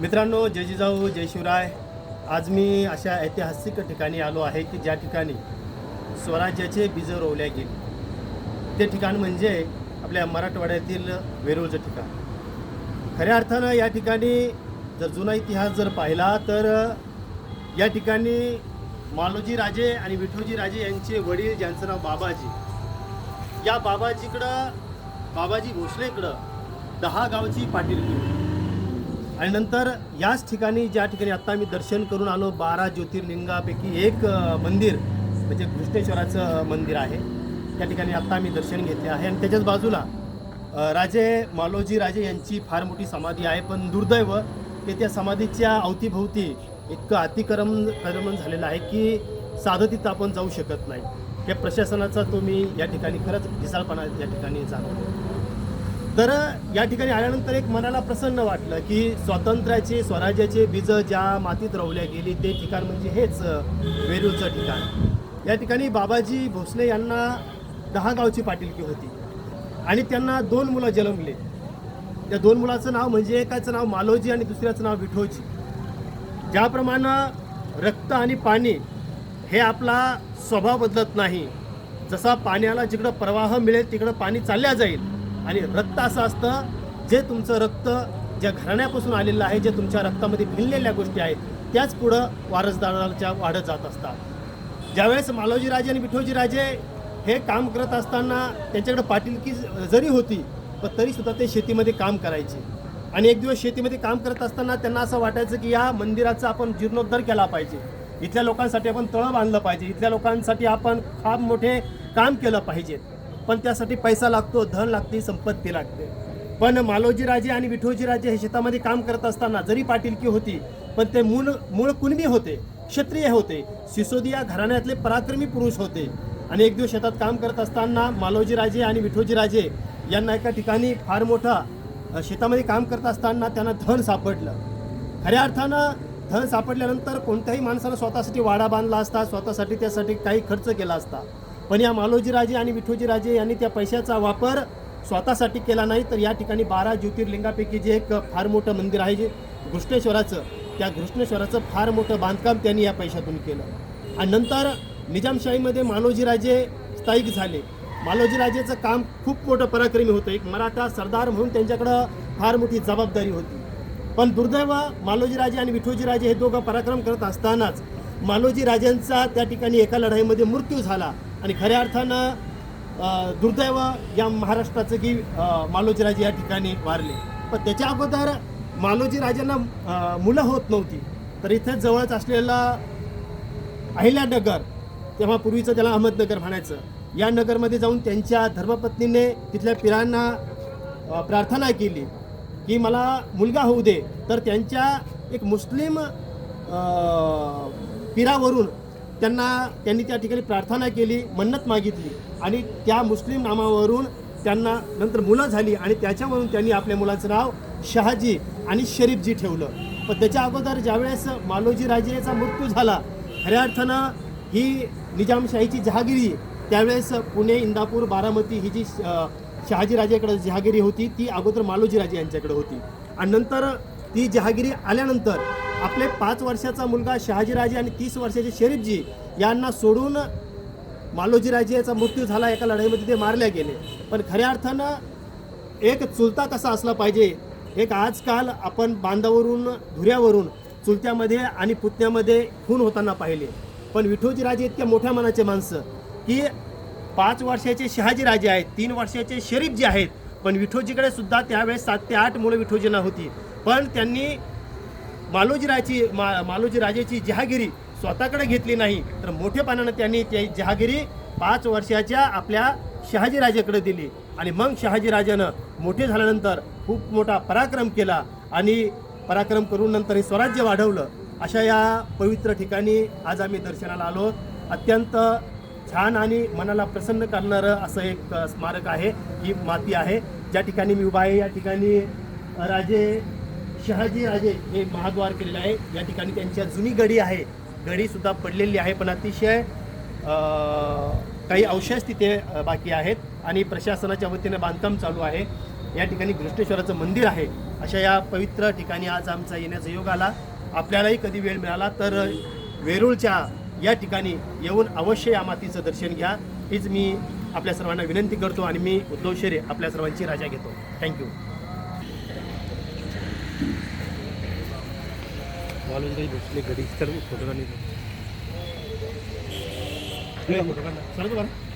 मित्रांनो जय जिजाऊ जय शिवराय. आज मी अशा ऐतिहासिक ठिकाणी आलो आहे की ज्या ठिकाणी स्वराज्याचे बीज रोवल्या गेले. ते ठिकाण म्हणजे आपल्या मराठवाड्यातील वेरूळचं ठिकाण. खऱ्या अर्थानं या ठिकाणी जर जुना इतिहास जर पाहिला तर या ठिकाणी मालोजी राजे आणि विठोजी राजे यांचे वडील ज्यांचं नाव बाबाजी. या बाबाजीकडं बाबाजी भोसलेकडं दहा गावची पाटील होती आणि नंतर याच ठिकाणी ज्या ठिकाणी आत्ता मी दर्शन करून आलो बारा ज्योतिर्लिंगापैकी एक मंदिर म्हणजे कृष्णेश्वराचं मंदिर आहे. त्या ठिकाणी आत्ता मी दर्शन घेतले आहे. आणि त्याच्याच बाजूला राजे मालोजी राजे यांची फार मोठी समाधी आहे. पण दुर्दैव की त्या समाधीच्या अवतीभोवती इतकं अतिक्रम क्रमण झालेलं आहे की साधं तिथं आपण जाऊ शकत नाही. त्या प्रशासनाचा तो मी या ठिकाणी खरंच ढिसाळपणा या ठिकाणी जाणवतो. तर या ठिकाणी आल्यानंतर एक मनाला प्रसन्न वाटलं की स्वातंत्र्याचे स्वराज्याचे बीज ज्या मातीत रोवल्या गेली ते ठिकाण म्हणजे हेच वेरूळचं ठिकाण. या ठिकाणी बाबाजी भोसले यांना दहा गावची पाटीलकी होती. आणि त्यांना दोन मुलं जन्मले. त्या दोन मुलाचं नाव म्हणजे एकाचं नाव मालोजी आणि दुसऱ्याचं नाव विठोजी. ज्याप्रमाणे रक्त आणि पाणी हे आपला स्वभाव बदलत नाही जसा पाण्याला जिकडं प्रवाह मिळेल तिकडं पाणी चालल्या जाईल. आणि रक्त असं असतं जे तुमचं रक्त ज्या घराण्यापासून आलेलं आहे जे तुमच्या रक्तामध्ये भिनलेल्या गोष्टी आहेत त्याच पुढं वारसदाराच्या वाढत जात असतात. ज्यावेळेस मालोजीराजे आणि विठोजी राजे हे काम करत असताना त्यांच्याकडे पाटीलकी जरी होती पण तरीसुद्धा ते शेतीमध्ये काम करायचे. आणि एक दिवस शेतीमध्ये काम करत असताना त्यांना असं वाटायचं की या मंदिराचा आपण जीर्णोद्धार केला पाहिजे. इथल्या लोकांसाठी आपण तळं बांधलं पाहिजे. इथल्या लोकांसाठी आपण फार मोठे काम केलं पाहिजे. पण त्यासाठी पैसा लागतो धन लागते संपत्ती लागते. पण मालोजी राजे आणि विठोजी राजे हे शेतामध्ये काम करत असताना जरी पाटीलकी होती पण ते मूळ मूळ कुणबी होते क्षत्रिय होते सिसोदिया घराण्यातले पराक्रमी पुरुष होते. आणि एक दिवस शेतात काम करत असताना मालोजी राजे आणि विठोजी राजे यांना एका ठिकाणी फार मोठा शेतामध्ये काम करत असताना त्यांना धन सापडलं. खऱ्या अर्थानं धन सापडल्यानंतर कोणत्याही माणसानं स्वतःसाठी वाडा बांधला असता स्वतःसाठी त्यासाठी काही खर्च केला असता. पण या मालोजी राजे आणि विठोजी राजे यांनी त्या पैशाचा वापर स्वतःसाठी केला नाही तर या ठिकाणी बारा ज्योतिर्लिंगापैकी जे एक फार मोठं मंदिर आहे जे घृष्णेश्वराचं त्या घृष्णेश्वराचं फार मोठं बांधकाम त्यांनी या पैशातून केलं. आणि नंतर निजामशाहीमध्ये मालोजीराजे स्थायिक झाले. मालोजीराजेचं काम खूप मोठं पराक्रमी होतं. एक मराठा सरदार म्हणून त्यांच्याकडं फार मोठी जबाबदारी होती. पण दुर्दैव मालोजीराजे आणि विठोजीराजे हे दोघं पराक्रम करत असतानाच मालोजीराजांचा त्या ठिकाणी एका लढाईमध्ये मृत्यू झाला. आणि खऱ्या अर्थानं दुर्दैव या महाराष्ट्राचं की मालोजीराजे मालोजी राजे या ठिकाणी वारले. पण त्याच्या अगोदर मालोजी राजांना मुलं होत नव्हती. तर इथे जवळच असलेला अहिल्यानगर तेव्हा पूर्वीचं त्याला अहमदनगर म्हणायचं. या नगरमध्ये जाऊन त्यांच्या धर्मपत्नीने तिथल्या पिरांना प्रार्थना केली की मला मुलगा होऊ दे. तर त्यांच्या एक मुस्लिम पिरावरून त्यांना त्यांनी त्या ठिकाणी प्रार्थना केली मन्नत मागितली. आणि त्या मुस्लिम नामावरून त्यांना नंतर मुलं झाली आणि त्याच्यावरून त्यांनी आपल्या मुलाचं नाव शहाजी आणि शरीफजी ठेवलं. पण त्याच्या अगोदर ज्यावेळेस मालोजी राजेचा मृत्यू झाला खऱ्या अर्थानं ही निजामशाहीची जहागिरी त्यावेळेस पुणे इंदापूर बारामती ही जी शहाजीराजेकडे शहाजी जहागिरी होती ती अगोदर मालोजी राजे यांच्याकडे होती. आणि नंतर ती जहागिरी आल्यानंतर आपले पाच वर्षाचा मुलगा शहाजीराजे आणि तीस वर्षाचे शरीफजी यांना सोडून मालोजीराजे याचा मृत्यू झाला एका लढाईमध्ये ते मारले गेले. पण खऱ्या अर्थानं एक चुलता कसा असला पाहिजे. एक आजकाल आपण बांधावरून धुऱ्यावरून चुलत्यामध्ये आणि पुतण्यामध्ये खून होताना पाहिले. पण विठोजीराजे इतक्या मोठ्या मनाचे माणसं की पाच वर्षाचे शहाजीराजे आहेत तीन वर्षाचे शरीफ जे आहेत. पण विठोजीकडे सुद्धा त्यावेळेस सात ते आठ मुलं विठोजींना होती. पण त्यांनी मालोजीराची मा मालोजीराजेची जहागिरी स्वतःकडे घेतली नाही तर मोठेपणानं त्यांनी ती जहागिरी पाच वर्षाच्या आपल्या शहाजीराजेकडे दिली. आणि मग शहाजीराजानं मोठे झाल्यानंतर खूप मोठा पराक्रम केला आणि पराक्रम करून नंतर हे स्वराज्य वाढवलं. अशा या पवित्र ठिकाणी आज आम्ही दर्शनाला आलो. अत्यंत छान आणि मनाला प्रसन्न करणारं असं एक स्मारक आहे. ही माती आहे. ज्या ठिकाणी मी उभा आहे या ठिकाणी राजे शहाजी राजे हे महाद्वार केलेलं आहे. या ठिकाणी त्यांच्या जुनी गडी आहे. गडीसुद्धा पडलेली आहे पण अतिशय काही अवशेष तिथे बाकी आहेत आणि प्रशासनाच्या वतीने बांधकाम चालू आहे. या ठिकाणी घृष्णेश्वराचं मंदिर आहे. अशा या पवित्र ठिकाणी आज आमचा येण्याचा योग आला. आपल्यालाही कधी वेळ मिळाला तर वेरूळच्या या ठिकाणी येऊन अवश्य या मातीचं दर्शन घ्या. हीच मी आपल्या सर्वांना विनंती करतो आणि मी उद्धव शेरे आपल्या सर्वांची राजा घेतो. थँक्यू घडी फोटो फोटो काढ.